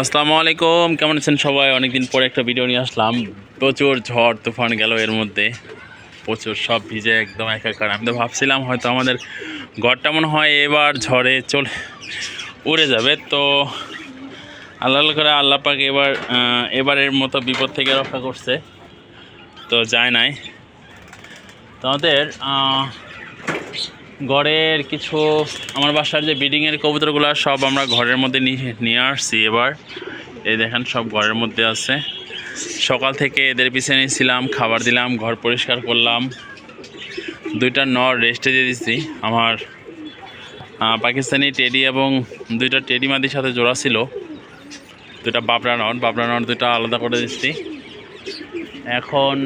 আসসালামু আলাইকুম কেমন আছেন সবাই? অনেকদিন পরে একটা ভিডিও নিয়ে আসলাম। প্রচুর ঝড়, তুফান গেল এর মধ্যে। প্রচুর সব ভিজে একদম একাকার। আমি তো ভাবছিলাম হয়তো আমাদের ঘরটা মনে হয় এবার ঝড়ে চলে, উড়ে যাবে। তো আল্লাহ করে আল্লাহ পাক এবার এবারের মতো বিপদ থেকে রক্ষা করছে। তো যায় নাই। তো আমাদের ঘরের কিছু, আমার বাসার যে বিল্ডিংয়ের কবুতরগুলো সব আমরা ঘরের মধ্যে নিয়ে আসছি এবার। এই দেখেন সব ঘরের মধ্যে আছে। সকাল থেকে এদের পিছনে ছিলাম খাবার দিলাম, ঘর পরিষ্কার করলাম। দুইটা নর রেস্টে দিয়ে দিচ্ছি আমার পাকিস্তানি টেডি এবং দুইটা টেডি মাদির সাথে জোড়া ছিল। দুটা বাবরা নট বাবরা নট দুইটা আলাদা করে দিচ্ছি। এখন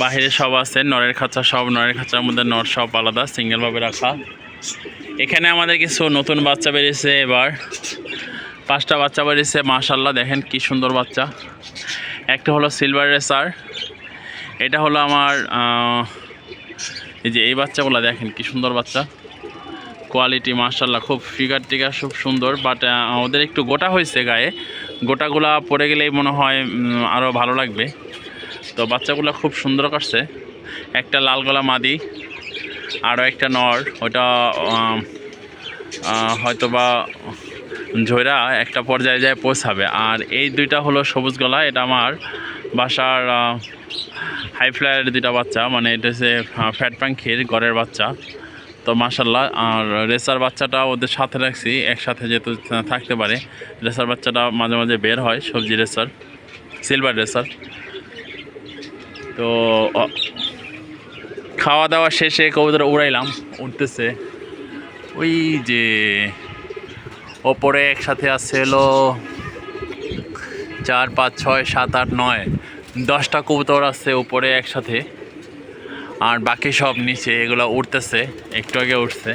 বাহিরে সব আছে, নরের খাঁচা সব, নরের খাঁচার মধ্যে নর সব আলাদা সিঙ্গেলভাবে রাখা। এখানে আমাদের কিছু নতুন বাচ্চা বেরিয়েছে এবার। পাঁচটা বাচ্চা বেরিয়েছে মাশাল্লাহ দেখেন কি সুন্দর বাচ্চা। একটা হলো সিলভার রেসার এটা হলো আমার এই যে এই বাচ্চাগুলো দেখেন কি সুন্দর বাচ্চা। কোয়ালিটি মাশাল্লাহ খুব ফিগার টিগার, খুব সুন্দর বাট ওদের একটু গোটা হয়েছে গায়ে। গোটাগুলা পড়ে গেলেই মনে হয় আরও ভালো লাগবে। তো বাচ্চাগুলো খুব সুন্দর কাটছে একটা লাল গলা মাদি, আরও একটা নর, ওটা হয়তো বা ঝৈরা একটা পর্যায়ে যায় পৌঁছাবে। আর এই দুইটা হলো সবুজ গলা, এটা আমার বাসার হাই ফ্লাইয়ের দুইটা বাচ্চা মানে এটা হচ্ছে ফ্যাট পাঙ্খির ঘরের বাচ্চা। তো মাসাল্লাহ আর রেসার বাচ্চাটা ওদের সাথে রাখছি, একসাথে যেহেতু থাকতে পারে। রেসার বাচ্চাটা মাঝে মাঝে বের হয়, সবজি রেসার সিলভার রেসার। তো খাওয়া দাওয়া শেষে কবুতর উড়াইলাম, উঠতেছে। ওই যে, ওপরে একসাথে আছে হলো চার, পাঁচ, ছয়, সাত, আট, নয়, দশটা কবুতর আছে উপরে একসাথে। আর বাকি সব নিচে এগুলো উঠতেছে একটু আগে উঠছে।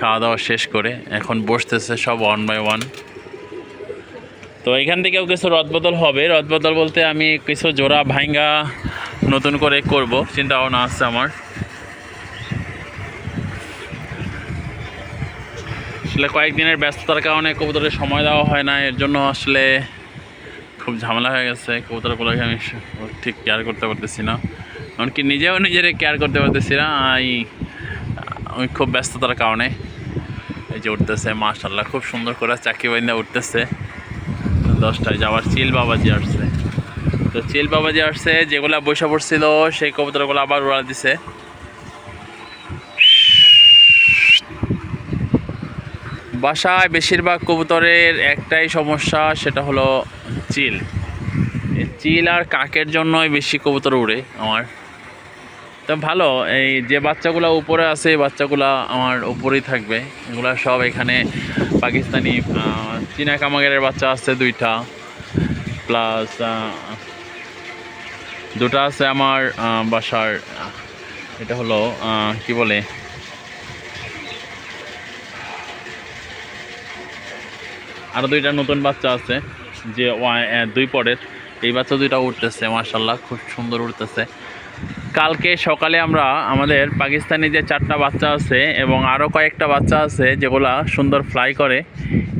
খাওয়া দাওয়া শেষ করে এখন বসতেছে সব ওয়ান বাই ওয়ান তো এখান থেকেও কিছু রদবদল হবে। রদবদল বলতে আমি কিছু জোড়া ভাঙ্গা নতুন করে করব, চিন্তা ভাবনা আছে আমার। আসলে কয়েকদিনের ব্যস্ততার কারণে কবুতরের সময় দেওয়া হয় না, এর জন্য আসলে খুব ঝামেলা হয়ে গেছে কবুতরগুলোকে আমি ঠিক কেয়ার করতে পারতেছি না। এমনকি নিজেও নিজের কেয়ার করতে পারতেছি না আমি খুব ব্যস্ততার কারণে। এই যে উঠতেছে মাশাল্লাহ খুব সুন্দর করে চাকি বাইন্দা উঠতেছে। দশটায় যাওয়ার চিল বাবাজি আসছে। তো চিল বাবাজি আসছে, যেগুলা বৈশা পড়ছিল, সেই কবুতরগুলো আবার উড়া দিছে। বাসায় বেশিরভাগ কবুতরের একটাই সমস্যা, সেটা হলো চিল। চিল আর কাকের জন্যই বেশি কবুতর উড়ে আমার। তো ভালো, এই যে বাচ্চাগুলো উপরে আছে, এই বাচ্চাগুলো আমার উপরেই থাকবে। এগুলো সব এখানে পাকিস্তানি চীনা কামাগের বাচ্চা আছে দুইটা। প্লাস দুটা আছে আমার বাসার এটা হলো কি বলে? আরও দুইটা নতুন বাচ্চা আছে, যে দুই পরের। এই বাচ্চা দুইটা উঠতেছে মার্শাল্লাহ খুব সুন্দর উঠতেছে কালকে সকালে আমরা আমাদের পাকিস্তানি যে চারটা বাচ্চা আছে এবং আরও কয়েকটা বাচ্চা আছে যেগুলা সুন্দর ফ্লাই করে,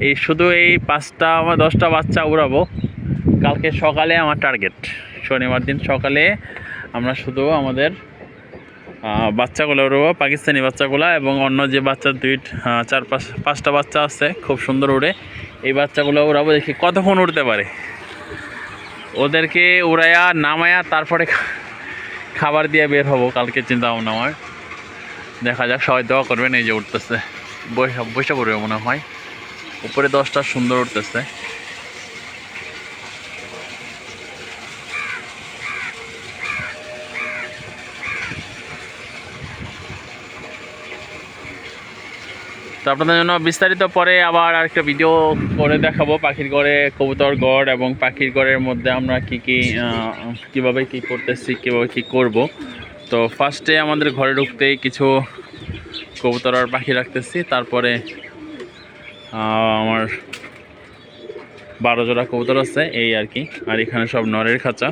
এই শুধু এই পাঁচটা বা দশটা বাচ্চা উড়াবো। কালকে সকালে আমার টার্গেট শনিবার দিন সকালে আমরা শুধু আমাদের বাচ্চাগুলো উড়বো, পাকিস্তানি বাচ্চাগুলো এবং অন্য যে বাচ্চা দুই চার, পাঁচ, পাঁচটা বাচ্চা আছে, খুব সুন্দর উড়ে। এই বাচ্চাগুলো উড়াবো, দেখি কতক্ষণ উড়তে পারে। ওদেরকে উড়াইয়া নামায়া, তারপরে খাবার দিয়ে বের হব, কালকে চিন্তা ভাবনা আমার। দেখা যাক, সবাই দোয়া করবেন, এই যে উঠতেছে। বৈশা বৈশা পড়বে মনে হয়। উপরে দশটা সুন্দর উঠতেছে। তো আপনাদের জন্য বিস্তারিত পরে আবার আরেকটা ভিডিও করে দেখাবো পাখির ঘরে কবুতর গড় এবং পাখির ঘরের মধ্যে আমরা কি কি কীভাবে কি করতেছি, কীভাবে কি করব। তো ফার্স্টে আমাদের ঘরে ঢুকতেই কিছু কবুতর আর পাখি রাখতেছি। তারপরে আমার বারো জোড়া কবুতর আছে, এই আর কি। আর এখানে সব নরের খাঁচা।